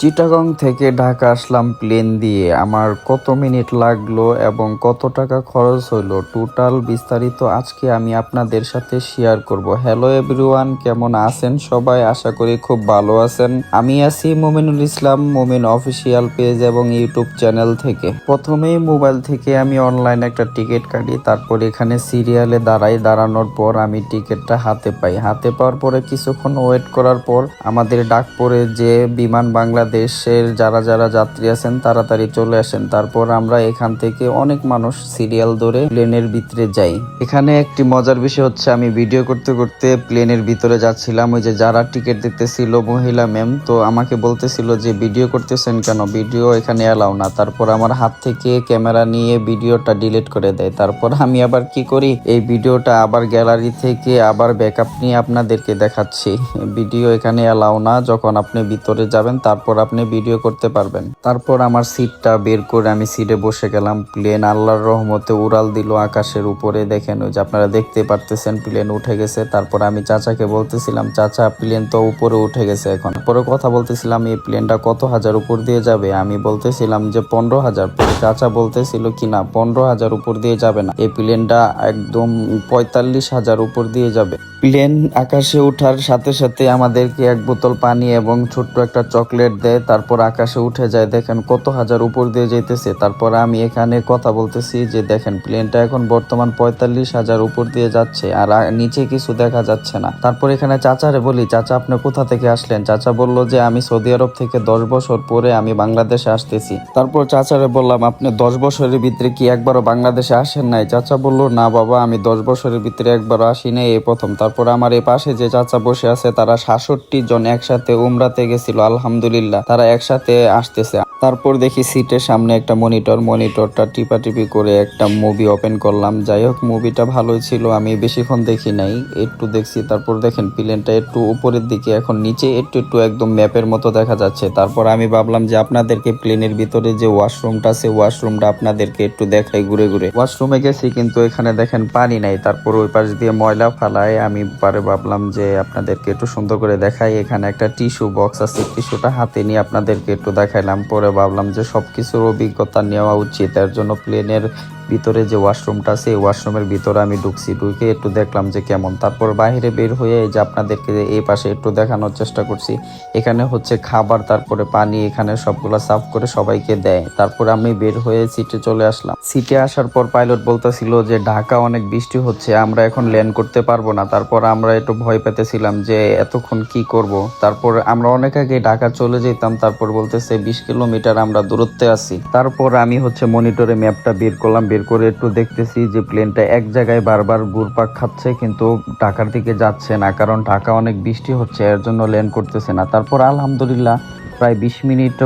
চিটাগং থেকে ঢাকা আসলাম প্লেন দিয়ে। আমার কত মিনিট লাগল এবং কত টাকা খরচ হইল টোটাল বিস্তারিত আজকে আমি আপনাদের সাথে শেয়ার করব। হ্যালো এভরিওয়ান, কেমন আছেন সবাই? আশা করি খুব ভালো আছেন। আমি আছি মোমিনুল ইসলাম, মোমিন অফিসিয়াল পেজ এবং ইউটিউব চ্যানেল থেকে। প্রথমেই মোবাইল থেকে আমি অনলাইন একটা টিকিট কাটি, তারপর এখানে সিরিয়ালে দাঁড়াই। দাঁড়ানোর পর আমি টিকিটটা হাতে পাই। হাতে পাওয়ার পরে কিছুক্ষণ ওয়েট করার পর আমাদের ডাক পড়ে যে বিমান বাংলাদেশের যারা যারা যাত্রী আছেন, তাড়াতাড়ি চলে আসেন। তারপর আমরা এখান থেকে অনেক মানুষ সিরিয়াল ধরে প্লেনের ভিতরে যাই। এখানে একটি মজার বিষয় হচ্ছে, আমি ভিডিও করতে করতে প্লেনের ভিতরে যাচ্ছিলাম। ওই যে যারা টিকিট দিতেছিল, মহিলা ম্যাম, তো আমাকে বলতেছিল যে, ভিডিও করতেছেন কেন? ভিডিও এখানে এলাও না। তারপর আমার হাত থেকে ক্যামেরা নিয়ে ভিডিওটা ডিলিট করে দেয়। তারপর আমি আবার কি করি? এই ভিডিওটা আবার গ্যালারি থেকে আবার ব্যাকআপ নিয়ে আপনাদেরকে দেখাচ্ছি। ভিডিও এখানে এলাও না। যখন আপনি ভিতরে যাবেন, তারপর আপনি ভিডিও করতে পারবেন। তারপর আমার সিটটা বের করে আমি সিটে বসে গেলাম। প্লেন আল্লাহর রহমতে উড়াল দিল আকাশের উপরে। দেখেন ওই যে আপনারা দেখতে পারতেছেন প্লেন উঠে গেছে। তারপর আমি চাচাকে বলতেছিলাম, চাচা প্লেন তো উপরে উঠে গেছে এখন। পরে কথা বলতেছিলাম, এই প্লেনটা কত হাজার উপর দিয়ে যাবে? আমি বলতেছিলাম যে, পনেরো হাজার। চাচা বলতেছিল, কি না, পনেরো হাজার উপর দিয়ে যাবে না। এই প্লেনটা একদম পঁয়তাল্লিশ হাজার উপর দিয়ে যাবে। প্লেন আকাশে ওঠার সাথে সাথে আমাদেরকে এক বোতল পানি এবং ছোট্ট একটা চকলেট দেয় তারপর আকাশে উঠে যায়, দেখেন কত হাজার উপর দিয়ে যেতেছে তারপর আমি এখানে কথা বলতেছি যে, দেখেন প্লেনটা এখন বর্তমান পঁয়তাল্লিশ হাজার উপর দিয়ে যাচ্ছে, আর নিচে কিছু দেখা যাচ্ছে না। তারপর এখানে চাচারে বলি, চাচা, আপনি কোথা থেকে আসলেন? চাচা বলল যে, আমি সৌদি আরব থেকে দশ বছর পরে আমি বাংলাদেশে আসতেছি। তারপর চাচারে বললাম, আপনি দশ বছরের ভিতরে কি একবারও বাংলাদেশে আসেন নাই? চাচা বলল, না বাবা, আমি দশ বছরের ভিতরে একবারও আসি নাই, এই প্রথম। তারপর আমার এই পাশে যে চাচা বসে আছে, তারা সাতষট্টি জন একসাথে উমরাতে গেছিল, আলহামদুলিল্লাহ। তারা একসাথে আসতেছে। তারপর দেখি সিটের সামনে একটা মনিটর, মনিটরটা টিপাটিপি করে একটা মুভি ওপেন করলাম। যাই হোক, মুভিটা ভালোই ছিল, আমি বেশিক্ষণ দেখি নাই, একটু দেখছি, তারপর দেখেন প্লেনটা একটু উপরের দিকে, এখন নিচে একটু একটু একদম ম্যাপের মতো দেখা যাচ্ছে। তারপর আমি ভাবলাম যে আপনাদেরকে প্লেনের ভিতরে যে ওয়াশরুমটা আছে, ওয়াশরুমটা আপনাদেরকে একটু দেখাই ঘুরে ঘুরে। ওয়াশরুমে গেছি, কিন্তু এখানে দেখেন পানি নাই, তারপর ওই পাশ দিয়ে ময়লা ফালায়, আমি পরে ভাবলাম যে আপনাদেরকে একটু সুন্দর করে দেখাই। এখানে একটা টিস্যু বক্স আছে, টিস্যুটা হাতে নিয়ে আপনাদেরকে একটু দেখাইলাম, পরে ভাবলাম যে সব কিছুর অভিজ্ঞতা নেওয়া উচিত। এর জন্য প্লেনের ভিতরে যে ওয়াশরুমটা আছে, এই ওয়াশরুমের ভিতরে আমি ঢুকছি। ঢুকে একটু দেখলাম যে কেমন। তারপর বাইরে বের হয়ে এই যে আপনাদেরকে এই পাশে একটু দেখানোর চেষ্টা করছি। এখানে হচ্ছে খাবার, তারপরে পানি, এখানে সবগুলা সাফ করে সবাইকে দেয়। তারপর আমি বের হয়ে সিটে চলে আসলাম। সিটে আসার পর পাইলট বলতেছিল যে, ঢাকা অনেক বৃষ্টি হচ্ছে, আমরা এখন ল্যান্ড করতে পারব না। তারপর আমরা একটু ভয় পেতেছিলাম যে, এতক্ষণ কি করব? তারপর আমরা অনেক আগে ঢাকা চলে যেতাম, তারপর বলতেছে, বিশ কিলোমিটার আমরা দূরত্বে আছি। তারপর আমি হচ্ছে মনিটরে ম্যাপটা বের করলাম, বের করে একটু দেখতেছি যে প্লেনটা এক জায়গায় বারবার ঘুরপাক খাচ্ছে, কিন্তু ঢাকার দিকে যাচ্ছে না, কারণ ঢাকা অনেক বৃষ্টি হচ্ছে, এর জন্য ল্যান্ড করতেছে না। তারপর আলহামদুলিল্লাহ প্রায় বিশ মিনিট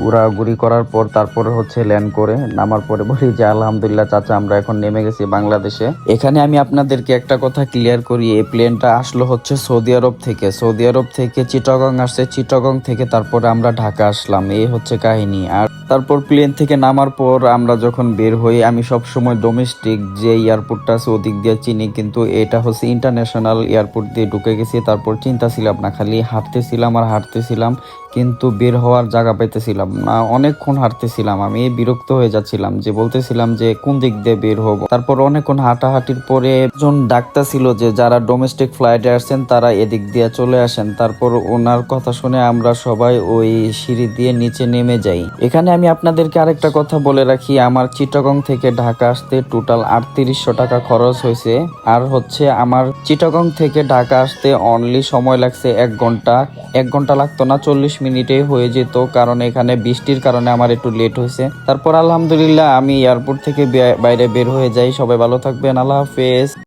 ঘোরাঘুরি করার পর তারপরে হচ্ছে ল্যান্ড করে, নামার পরে বলি যে আলহামদুলিল্লাহ চাচা, আমরা এখন নেমে গেছি বাংলাদেশে। এখানে আমি আপনাদেরকে একটা কথা ক্লিয়ার করি, এই প্লেনটা আসলো হচ্ছে সৌদি আরব থেকে। সৌদি আরব থেকে চিটাগং আসছে, চিটাগং থেকে তারপরে আমরা ঢাকা আসলাম, এই হচ্ছে কাহিনী। আর তারপর প্লেন থেকে নামার পর আমরা যখন বের হই, আমি সব সময় ডোমেস্টিক যে এয়ারপোর্টটা আছে ওদিক দিয়ে চিনি, কিন্তু এটা হচ্ছে ইন্টারন্যাশনাল এয়ারপোর্ট দিয়ে ঢুকে গেছি। তারপর চিন্তা ছিলাম না, খালি হাঁটতেছিলাম আর হাঁটতেছিলাম, কিন্তু বের হওয়ার জায়গা পাইতেছিলাম না। অনেকক্ষণ হাঁটতেছিলাম, আমি বিরক্ত হয়ে যাচ্ছিলাম যে বলতেছিলাম যে কোন দিক দিয়ে বের হব। তারপর অনেকক্ষণ হাঁটাহাঁটির পরে একজন ডাক্তার ছিল যে যারা ডোমেস্টিক ফ্লাইটে আসছেন, তারা এদিক দিয়ে চলে আসেন। তারপর ওনার কথা শুনে আমরা সবাই ওই সিঁড়ি দিয়ে নিচে নেমে যাই। এখানে আমি আপনাদেরকে আরেকটা কথা বলে রাখি, আমার চিটাগং থেকে ঢাকা আসতে টোটাল আটত্রিশশো টাকা খরচ হয়েছে। আর হচ্ছে আমার চিটাগং থেকে ঢাকা আসতে অনলি সময় লাগছে এক ঘণ্টা। এক ঘণ্টা লাগতো না, চল্লিশ মিনিটেই হয়ে যেত, কারণ এখানে বৃষ্টির কারণে আমার একটু লেট হয়েছে। তারপর আলহামদুলিল্লাহ আমি এয়ারপোর্ট থেকে বাইরে বের হয়ে যাই। সবাই ভালো থাকবেন, আল্লাহ হাফেজ।